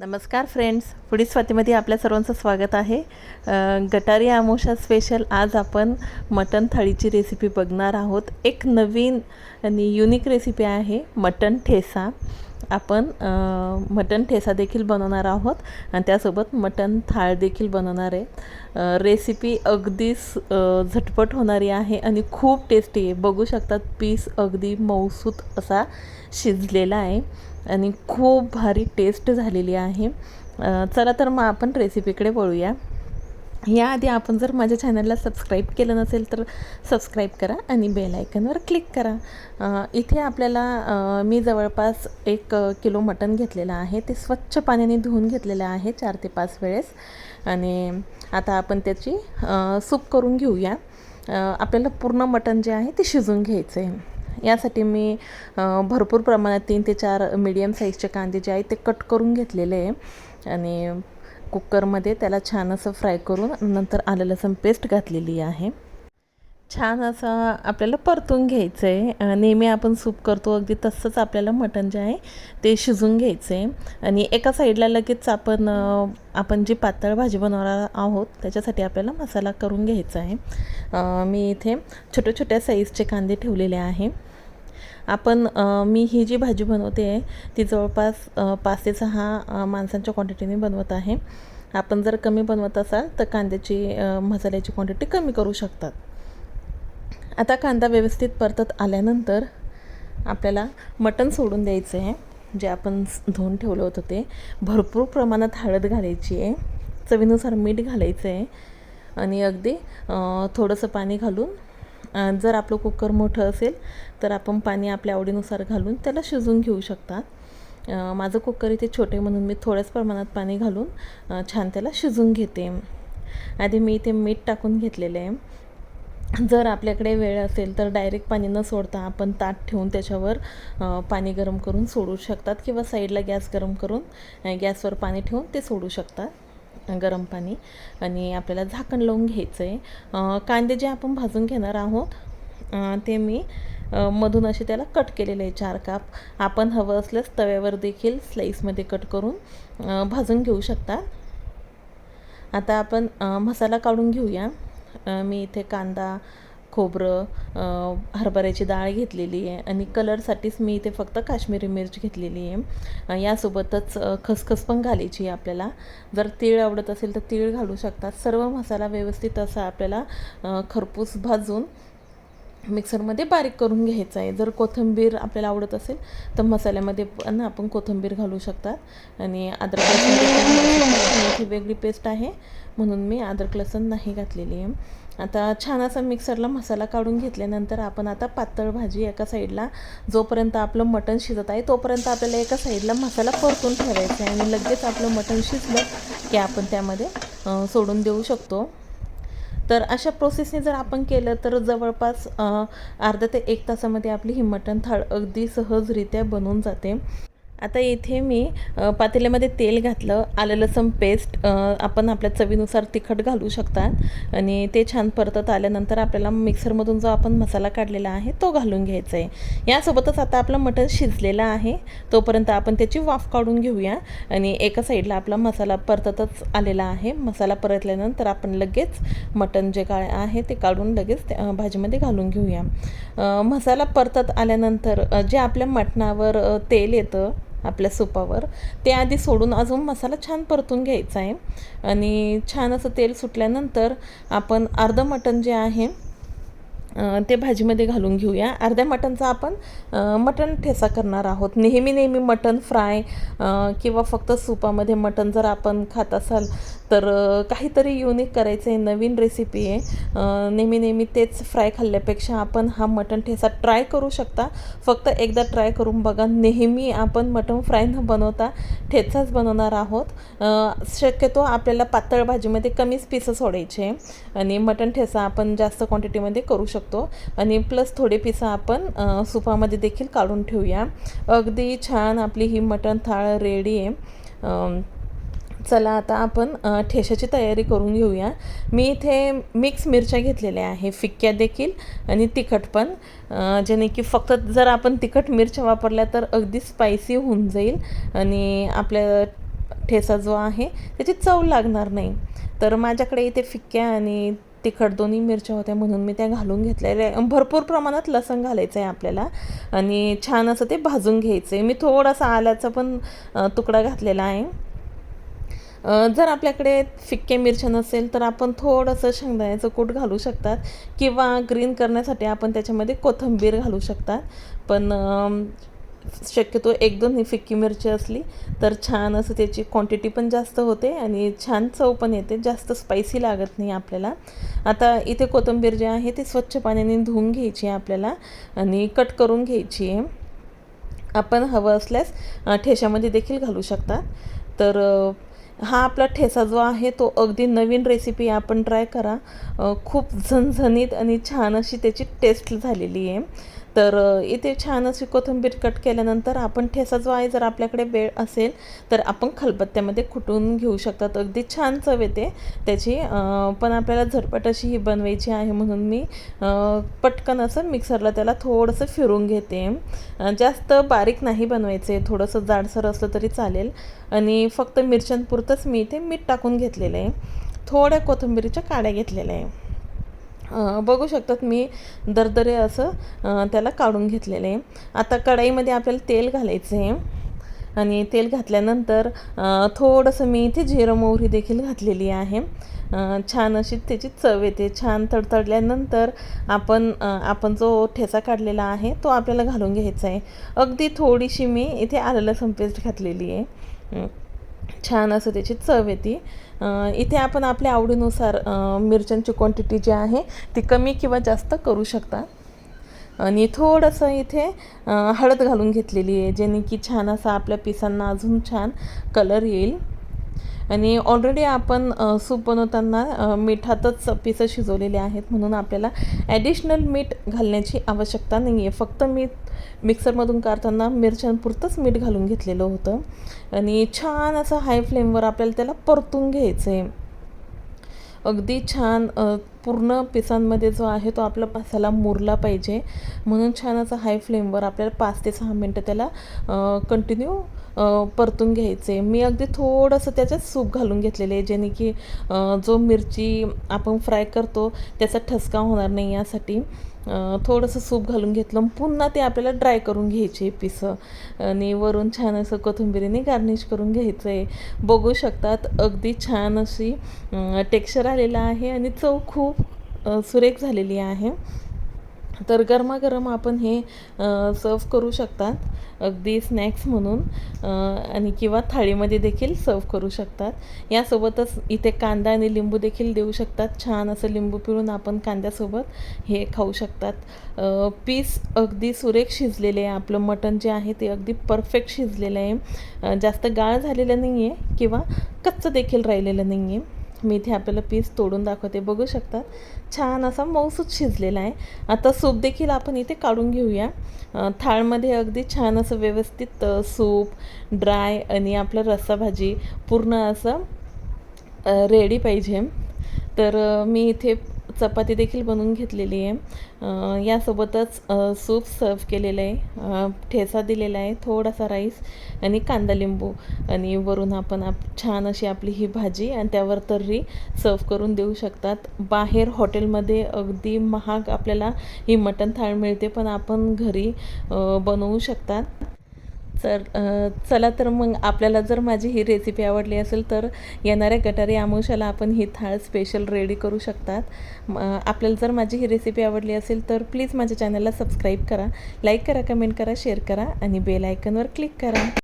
नमस्कार फ्रेंड्स पुढील स्वातीमध्ये आपल्या सर्वांचं स्वागत आहे. गटारी आमोशा स्पेशल आज आपण मटन थाळीची रेसिपी बघणार आहोत. एक नवीन आणि युनिक रेसिपी आहे मटन ठेसा. आपण मटण मटन ठेसा देखील बनवणार आहोत आणि त्यासोबत मटन थाळ देखील बनवणार आहे. रेसिपी अगदीच झटपट होणारी आहे आणि खूप टेस्टी आहे. बघू शकतात पीस अगदी मऊसूत असा शिजलेला आहे. आणि खूप भारी टेस्ट झालेली आहे. चला तर मग आपण रेसिपीकडे वळूया. याआधी आपण जर माझ्या चॅनलला सबस्क्राईब केलं नसेल तर सबस्क्राईब करा आणि बेल आयकनवर क्लिक करा. इथे आपल्याला मी जवळपास एक किलो मटण घेतलेलं आहे. ते स्वच्छ पाण्याने धुवून घेतलेलं आहे चार ते पाच वेळेस. आणि आता आपण त्याची सूप करून घेऊया. आपल्याला पूर्ण मटण जे आहे ते शिजून घ्यायचं आहे यासाठी मी भरपूर प्रमाणात तीन ते चार मीडियम साईजचे कांदे जे आहेत ते कट करून घेतलेले आहे. आणि कुकरमध्ये त्याला छान असं फ्राय करून नंतर आलं लसूण पेस्ट घातलेली आहे. छान असं आपल्याला परतून घ्यायचं आहे नेहमी आपण सूप करतो अगदी तसंच आपल्याला मटण जे आहे ते शिजून घ्यायचं आहे आणि एका साईडला लगेच आपण आपण जी पातळ भाजी बनवणार आहोत त्याच्यासाठी आपल्याला मसाला करून घ्यायचा आहे. मी इथे छोट्या छोट्या साईजचे कांदे ठेवलेले आहे. आपण मी ही जी भाजी बनवते आहे ती जवळपास पाच ते सहा माणसांच्या क्वांटिटीने बनवत आहे. आपण जर कमी बनवत असाल तर कांद्याची मसाल्याची क्वांटिटी कमी करू शकतात. आता कांदा व्यवस्थित परतत आल्यानंतर आपल्याला मटण सोडून द्यायचं आहे. जे आपण धुवून ठेवलं होतं ते. भरपूर प्रमाणात हळद घालायची आहे. चवीनुसार मीठ घालायचं आहे. आणि अगदी थोडंसं पाणी घालून जर आपलं कुकर मोठं असेल तर आपण पाणी आपल्या आवडीनुसार घालून त्याला शिजवून घेऊ शकतात माझं कुकर इथे छोटे म्हणून मी थोड्याच प्रमाणात पाणी घालून छान त्याला शिजून घेते. आधी मी इथे मीठ टाकून घेतलेलं आहे. जर आपल्याकडे वेळ असेल तर डायरेक्ट पाणी न सोडता आपण ताट ठेवून त्याच्यावर पाणी गरम करून सोडू शकतात किंवा साईडला गॅस गरम करून गॅसवर पाणी ठेवून ते सोडू शकतात. गरम पाणी आणि आपल्याला झाकण लावून घ्यायचं आहे कांदे जे आपण भाजून घेणार आहोत ते मी मधून असे त्याला कट केलेले आहे चार काप. आपण हवं असल्यास तव्यावर देखील स्लाईसमध्ये कट करून भाजून घेऊ शकता आता आपण मसाला काढून घेऊया. मी इथे कांदा खोबरं हरभऱ्याची डाळ घेतलेली आहे आणि कलरसाठीच मी इथे फक्त काश्मीरी मिर्च घेतलेली आहे. यासोबतच खसखस पण घालायची आहे आपल्याला. जर तीळ आवडत असेल तर तीळ घालू शकतात. सर्व मसाला व्यवस्थित असा आपल्याला खरपूस भाजून मिक्सरमध्ये बारीक करून घ्यायचं आहे. जर कोथिंबीर आपल्याला आवडत असेल तर मसाल्यामध्ये पण आपण कोथिंबीर घालू शकतात. आणि अद्रक लसूण देखील वेगळी पेस्ट आहे म्हणून मी अद्रक लसूण नाही घातलेली आहे. आता छान असा मिक्सरला मसाला काढून घेतल्यानंतर आपण आता पातळ भाजी एका साईडला जोपर्यंत आपलं मटण शिजत आहे तोपर्यंत आपल्याला एका साईडला मसाला परतून ठेवायचा आहे. आणि लगेच आपलं मटण शिजलं की आपण त्यामध्ये सोडून देऊ शकतो. तर अशा प्रोसेसने जर आपण केलं तर जवळपास अर्धा ते एक तासामध्ये आपली ही मटण थाळ अगदी सहजरित्या बनून जाते. आता इथे मी पातेल्यामध्ये तेल घातलं आलं लसूण पेस्ट आपण आपल्या चवीनुसार तिखट घालू शकता आणि ते छान परतत आल्यानंतर आपल्याला मिक्सरमधून जो आपण मसाला काढलेला आहे तो घालून घ्यायचा आहे यासोबतच आता आपलं मटण शिजलेलं आहे. तोपर्यंत आपण त्याची वाफ काढून घेऊया. आणि एका साईडला आपला मसाला परततच आलेला आहे. मसाला परतल्यानंतर आपण लगेच मटण जे काय आहे ते काढून लगेच त्या, भाजीमध्ये घालून घेऊया. मसाला परतत आल्यानंतर जे आपल्या मटणावर तेल येतं आपल्या सुपावर. ते आधी सोडून अजून मसाला छान परतून घ्यायचा आहे. आणि छान असं तेल सुटल्यानंतर आपण अर्धं मटण जे आहे ते भाजीमध्ये घालून घेऊया. अर्ध्या मटणचा आपण मटण ठेसा करणार आहोत. नेहमी नेहमी मटण फ्राय किंवा फक्त सुपामध्ये मटण जर आपण खात असाल तर काहीतरी युनिक करायचं आहे नवीन रेसिपी आहे. नेहमी नेहमी तेच फ्राय खाल्ल्यापेक्षा आपण हा मटण ठेसा ट्राय करू शकता. फक्त एकदा ट्राय करून बघा नेहमी आपण मटण फ्राय न बनवता ठेचाच बनवणार आहोत. शक्यतो आपल्याला पातळ भाजीमध्ये कमीच पीसं सोडायचे. आणि मटण ठेसा आपण जास्त क्वांटिटीमध्ये करू शकतो. आणि प्लस थोडे पिसं आपण सुपामध्ये देखील काढून ठेवूया. अगदी छान आपली ही मटण थाळ रेडी आहे. चला आता आपण ठेशाची तयारी करून घेऊया. मी इथे मिक्स मिरच्या घेतलेल्या आहे फिक्क्या देखील आणि तिखट पण. जेणे की फक्त जर आपण तिखट मिरच्या वापरल्या तर अगदी स्पायसी होऊन जाईल आणि आपल्या ठेसा जो आहे त्याची चव लागणार नाही. तर माझ्याकडे इथे फिक्क्या आणि तिखट दोन्ही मिरच्या होत्या म्हणून मी त्या घालून घेतलेल्या भरपूर प्रमाणात लसण घालायचं आहे आपल्याला आणि छान असं ते भाजून घ्यायचं आहे. मी थोडासा आल्याचा पण तुकडा घातलेला आहे. जर आपल्याकडे फिक्के मिरच्या नसेल तर आपण थोडंसं शेंगदाण्याचं कूट घालू शकतात किंवा ग्रीन करण्यासाठी आपण त्याच्यामध्ये कोथिंबीर घालू शकतात. पण शक्यतो एक दोन ही फिक्की मिरची असली तर छान असं त्याची क्वांटिटी पण जास्त होते आणि छान चव पण येते. जास्त स्पायसी लागत नाही आपल्याला. आता इथे कोथिंबीर जे आहे ते स्वच्छ पाण्याने धुवून घ्यायची आहे आपल्याला आणि कट करून घ्यायची आहे. आपण हवं असल्यास ठेशामध्ये देखील घालू शकता तर हा आपला ठेसा जो आहे तो अगदी नवीन रेसिपी आपण ट्राय करा. खूप झणझणीत आणि छान अशी त्याची टेस्ट झालेली आहे. तर इथे छान अशी कोथिंबीर कट केल्यानंतर आपण ठेसा जो आहे जर आपल्याकडे वेळ असेल तर आपण खलबत्त्यामध्ये खुटून घेऊ शकतात. अगदी छान चव येते. त्याची पण आपल्याला झटपट अशी ही बनवायची आहे म्हणून मी पटकन असं मिक्सरला त्याला थोडंसं फिरून घेते. जास्त बारीक नाही बनवायचे. थोडंसं जाडसर असलं तरी चालेल. आणि फक्त मिरच्यांपुरतंच मी इथे मीठ टाकून घेतलेलं आहे. थोड्या कोथिंबीरीच्या काड्या घेतलेल्या आहे. बघू शकतात मी दरदरे असं त्याला काढून घेतलेलं. आहे आता कढाईमध्ये आपल्याला तेल घालायचं आहे. आणि तेल घातल्यानंतर थोडंसं मी इथे जिरं मोहरी देखील घातलेली आहे. छान अशी त्याची चव येते. छान तडतडल्यानंतर आपण आपण जो ठेचा काढलेला आहे तो आपल्याला घालून घ्यायचा आहे. अगदी थोडीशी मी इथे आलं संपेस्ट पेस्ट घातलेली आहे. छान असं त्याची चव येते. इथे आपण आपल्या आवडीनुसार मिरच्यांची क्वांटिटी जी आहे ती कमी किंवा जास्त करू शकता. आणि थोडंसं इथे हळद घालून घेतलेली आहे जेणे की छान असा आपल्या पिसांना अजून छान कलर येईल. आणि ऑलरेडी आपण सूप बनवताना मिठातच पिसं शिजवलेले आहेत म्हणून आपल्याला ॲडिशनल मीठ घालण्याची आवश्यकता नाही आहे फक्त मीठ मिक्सरमधून काढताना मिरच्यांपुरतंच मीठ घालून घेतलेलं होतं. आणि छान असं हाय फ्लेमवर आपल्याला त्याला परतून घ्यायचं आहे अगदी छान पूर्ण पिसांमध्ये जो आहे तो आपला मसाला मुरला पाहिजे. म्हणून छान असं हाय फ्लेमवर आपल्याला पाच ते सहा मिनटं त्याला कंटिन्यू परतून घ्यायचे. मी अगदी थोडंसं त्याच्यात सूप घालून घेतलेले आहे जेणे की जो मिरची आपण फ्राय करतो त्याचा ठसका होणार नाही यासाठी. थोडंसं सूप घालून घेतलं पुन्हा ते आपल्याला ड्राय करून घ्यायचे पिसं. आणि वरून छान असं कोथिंबिरीने गार्निश करून घ्यायचं आहे बघू शकतात अगदी छान अशी टेक्स्चर आलेलं आहे आणि चव खूप सुरेख झालेली आहे. तर गरमागरम आपण हे सर्व करू शकतात. अगदी स्नॅक्स म्हणून आणि किंवा थाळीमध्ये देखील सर्व करू शकतात. यासोबतच इथे कांदा आणि लिंबू देखील देऊ शकतात. छान असं लिंबू पिळून आपण कांद्यासोबत हे खाऊ शकतात. पीस अगदी सुरेख शिजलेले आहे. आपलं मटण जे आहे ते अगदी परफेक्ट शिजलेलं आहे. जास्त गाळ झालेलं नाही आहे किंवा कच्चं देखील राहिलेलं नाही आहे मी इथे आपल्याला पीस तोडून दाखवते. बघू शकतात छान असा मऊसूत शिजलेला आहे. आता सूप देखील आपण इथे काढून घेऊया. थाळमध्ये अगदी छान असं व्यवस्थित सूप ड्राय आणि आपलं रस्साभाजी पूर्ण असं रेडी पाहिजे. तर मी इथे चपाती देखील बनवून घेतलेली आहे. यासोबतच सूप सर्व केलेलं आहे. ठेचा दिलेला आहे थोडासा राईस आणि कांदा लिंबू. आणि वरून आपण आप छान अशी आपली ही भाजी आणि त्यावर तर्री सर्व करून देऊ शकतात. बाहेर हॉटेलमध्ये अगदी महाग आपल्याला ही मटण थाळ मिळते पण आपण घरी बनवू शकतात. तर चला तर मग आपल्याला जर माझी ही रेसिपी आवडली असेल तर येणाऱ्या गटारी आमुषाला आपण ही थाळ स्पेशल रेडी करू शकतात. आपल्याला जर माझी ही रेसिपी आवडली असेल तर प्लीज माझ्या चॅनलला सबस्क्राईब करा लाईक करा कमेंट करा शेअर करा आणि बेल आयकनवर क्लिक करा.